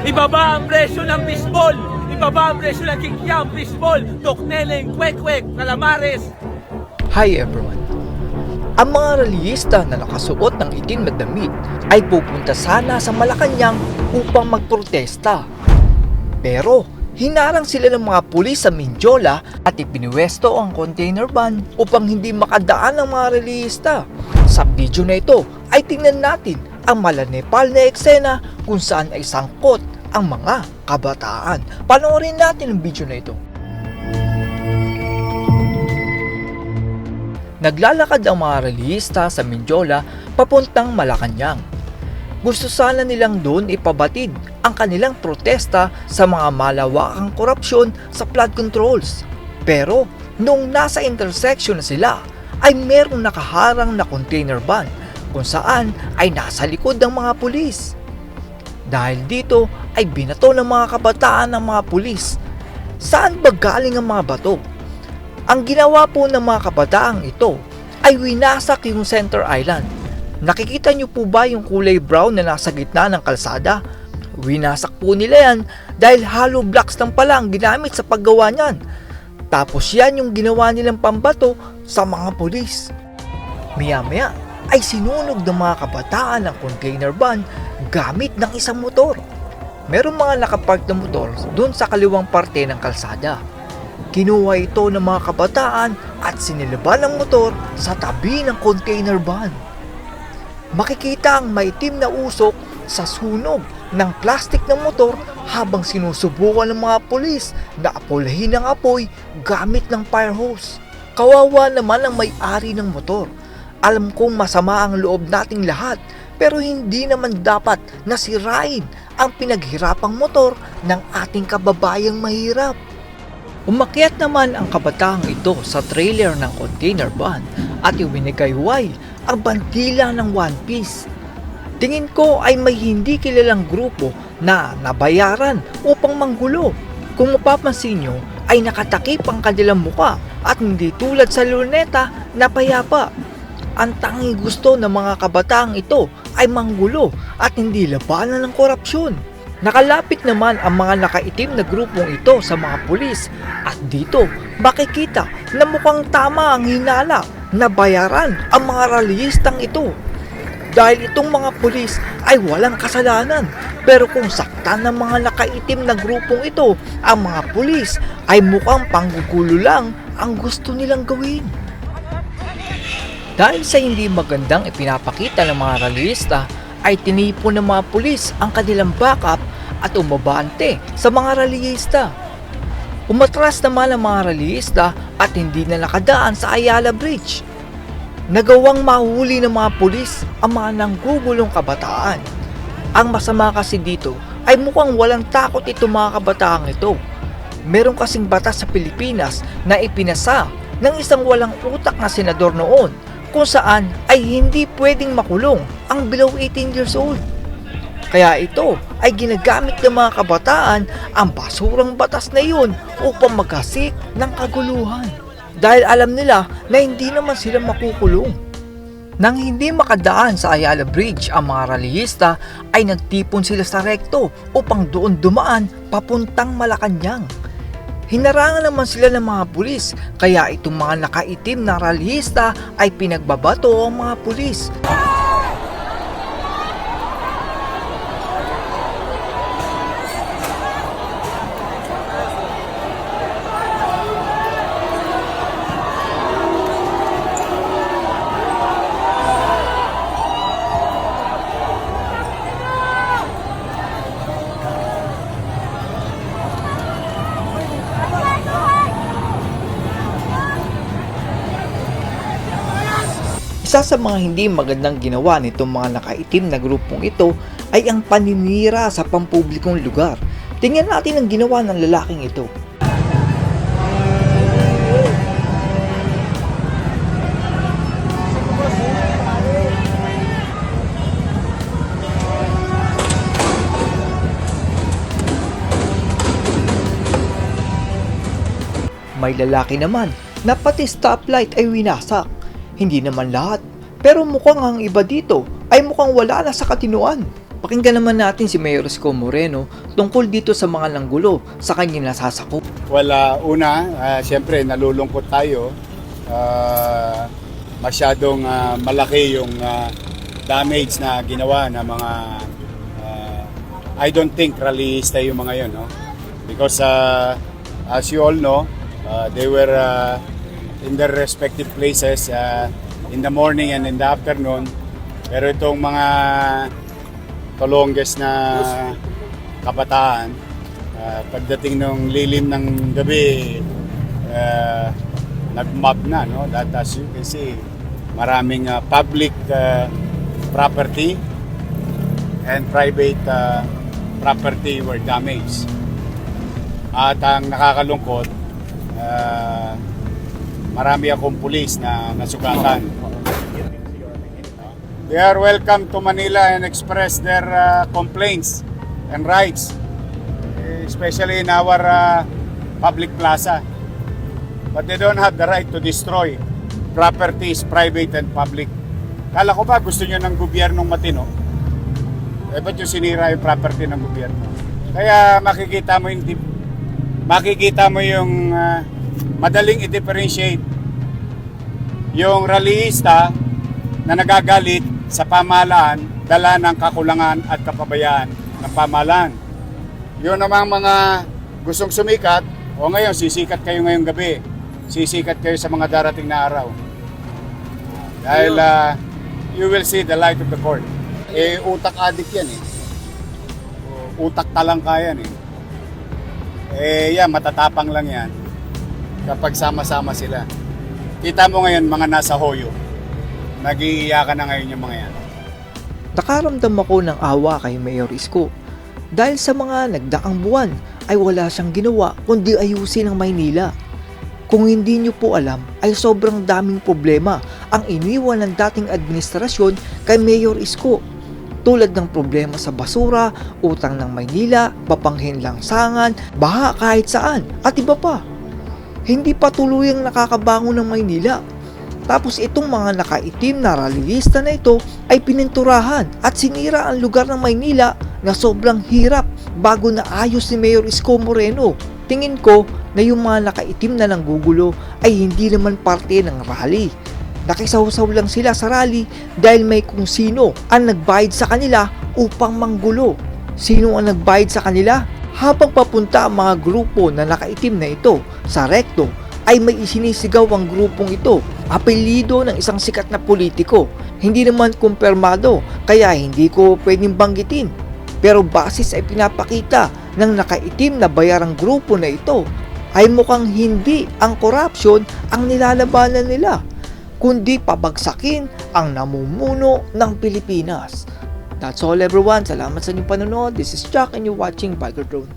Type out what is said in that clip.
Ibaba ang presyo ng baseball! Ibaba ang presyo ng kikyam, baseball, tukneleng, kwek-kwek, calamares, Hi everyone! Ang mga reliyista na nakasuot ng itim na damit ay pupunta sana sa Malacanang upang magprotesta. Pero hinarang sila ng mga pulis sa Mindiola at ipiniwesto ang container van upang hindi makadaan ang mga reliyista. Sa video na ito ay tingnan natin ang malanepal na eksena kung saan ay sangkot ang mga kabataan. Panoorin natin ang video na ito. Naglalakad ang mga relihista sa Mindiola papuntang Malacanang. Gusto sana nilang doon ipabatid ang kanilang protesta sa mga malawakang korupsyon sa flood controls. Pero nung nasa intersection na sila ay merong nakaharang na container van kung saan ay nasa likod ng mga pulis. Dahil dito ay binato ng mga kabataan ng mga pulis. Saan ba galing ang mga bato? Ang ginawa po ng mga kabataang ito ay winasak yung center island. Nakikita niyo po ba yung kulay brown na nasa gitna ng kalsada? Winasak po nila yan dahil hollow blocks lang pala ang ginamit sa paggawa niyan. Tapos yan yung ginawa nilang pambato sa mga pulis. Maya-maya ay sinunog ng mga kabataan ng container van gamit ng isang motor. Merong mga nakapark na motor doon sa kaliwang parte ng kalsada. Kinuha ito ng mga kabataan at sinilaban ang motor sa tabi ng container van. Makikita ang maitim na usok sa sunog ng plastik ng motor habang sinusubukan ng mga pulis na apulahin ang apoy gamit ng fire hose. Kawawa naman ang may-ari ng motor. Alam kong masama ang loob nating lahat pero hindi naman dapat nasirain ang pinaghirapang motor ng ating kababayang mahirap. Umakyat naman ang kabataang ito sa trailer ng container van at iwinigayway ang bandila ng One Piece. Tingin ko ay may hindi kilalang grupo na nabayaran upang manggulo. Kung mapapansin nyo ay nakatakip ang kanilang muka at hindi tulad sa luneta na payapa. Ang tanging gusto ng mga kabataang ito ay manggulo at hindi labanan ng korupsyon. Nakalapit naman ang mga nakaitim na grupong ito sa mga pulis at dito makikita na mukhang tama ang hinala na bayaran ang mga rallyistang ito. Dahil itong mga pulis ay walang kasalanan pero kung saktan ng mga nakaitim na grupong ito ang mga pulis ay mukhang panggugulo lang ang gusto nilang gawin. Dahil sa hindi magandang ipinapakita ng mga rallyista ay tinipon ng mga pulis ang kanilang backup at umabante sa mga rallyista. Umatras naman ang mga rallyista at hindi na nakadaan sa Ayala Bridge. Nagawang mahuli ng mga pulis ang mga nanggugulong kabataan. Ang masama kasi dito ay mukhang walang takot itong mga kabataang ito. Meron kasing batas sa Pilipinas na ipinasa ng isang walang utak na senador noon kung saan ay hindi pwedeng makulong ang below 18 years old. Kaya ito ay ginagamit ng mga kabataan ang basurang batas na iyon upang magkasik ng kaguluhan. Dahil alam nila na hindi naman sila makukulong. Nang hindi makadaan sa Ayala Bridge ang mga rallyista ay nagtipon sila sa rekto upang doon dumaan papuntang Malacanang. Hinarangan naman sila ng mga pulis kaya itong mga nakaitim na rallyista ay pinagbabato ang mga pulis. Isa sa mga hindi magandang ginawa nitong mga nakaitim na grupong ito ay ang paninira sa pampublikong lugar. Tingnan natin ang ginawa ng lalaking ito. May lalaki naman na pati stoplight ay winasak. Hindi naman lahat, pero mukhang ang iba dito ay mukhang wala na sa katinuan. Pakinggan naman natin si Mayor Isko Moreno tungkol dito sa mga nanggulo sa kanyang nasasakop. Wala, una, ah, siyempre nalulungkot tayo. Ah, masyadong ah, malaki yung ah, damage na ginawa ng mga ah, I don't think rallyista yung mga yun, no? Because ah, as you all know, ah, they were ah, in their respective places ah, in the morning and in the afternoon. Pero itong mga tolongges na kabataan, ah, pagdating ng lilim ng gabi, uh, nag-mob na, no? That as you can see, maraming ah, public ah, property and private ah, property were damaged. At ang nakakalungkot, ah, marami akong pulis na nasugatan. They are welcome to Manila and express their uh, complaints and rights, especially in our uh, public plaza. But they don't have the right to destroy properties, private and public. Kala ko ba gusto nyo ng gobyernong matino? Eh, ba't yung sinira yung property ng gobyerno? Kaya makikita mo yung, makikita mo yung uh, madaling i-differentiate yung rallyista na nagagalit sa pamahalaan, dala ng kakulangan at kapabayaan ng pamahalaan. Yun namang mga gustong sumikat, o ngayon, sisikat kayo ngayong gabi. Sisikat kayo sa mga darating na araw. Dahil ah, you will see the light of the court. Eh, utak adik yan eh. Utak talangka yan eh. Eh, yan, matatapang lang yan kapag sama-sama sila. Kita mo ngayon mga nasa hoyo. Nag-iiyakan na ngayon yung mga yan. Nakaramdam ako ng awa kay Mayor Isko dahil sa mga nagdaang buwan ay wala siyang ginawa kundi ayusin ang Maynila. Kung hindi niyo po alam ay sobrang daming problema ang iniwan ng dating administrasyon kay Mayor Isko tulad ng problema sa basura, utang ng Maynila, papanghin langsangan, baha kahit saan at iba pa. Hindi pa tuluyang nakakabangon ng Maynila tapos itong mga nakaitim na rallyista na ito ay pininturahan at sinira ang lugar ng Maynila na sobrang hirap bago na ayos ni Mayor Isko Moreno. Tingin ko na yung mga nakaitim na nanggugulo ay hindi naman parte ng rally. Nakisawsaw lang sila sa rally dahil may kung sino ang nagbayad sa kanila upang manggulo. Sino ang nagbayad sa kanila? Habang papunta ang mga grupo na nakaitim na ito sa rekto ay may isinisigaw ang grupong ito. Apelido ng isang sikat na politiko. Hindi naman kumpirmado kaya hindi ko pwedeng banggitin. Pero basis ay pinapakita ng nakaitim na bayarang grupo na ito ay mukhang hindi ang corruption ang nilalabanan nila kundi pabagsakin ang namumuno ng Pilipinas. That's all everyone. Salamat sa inyong panonood. This is Chuck and you're watching Biker Drone.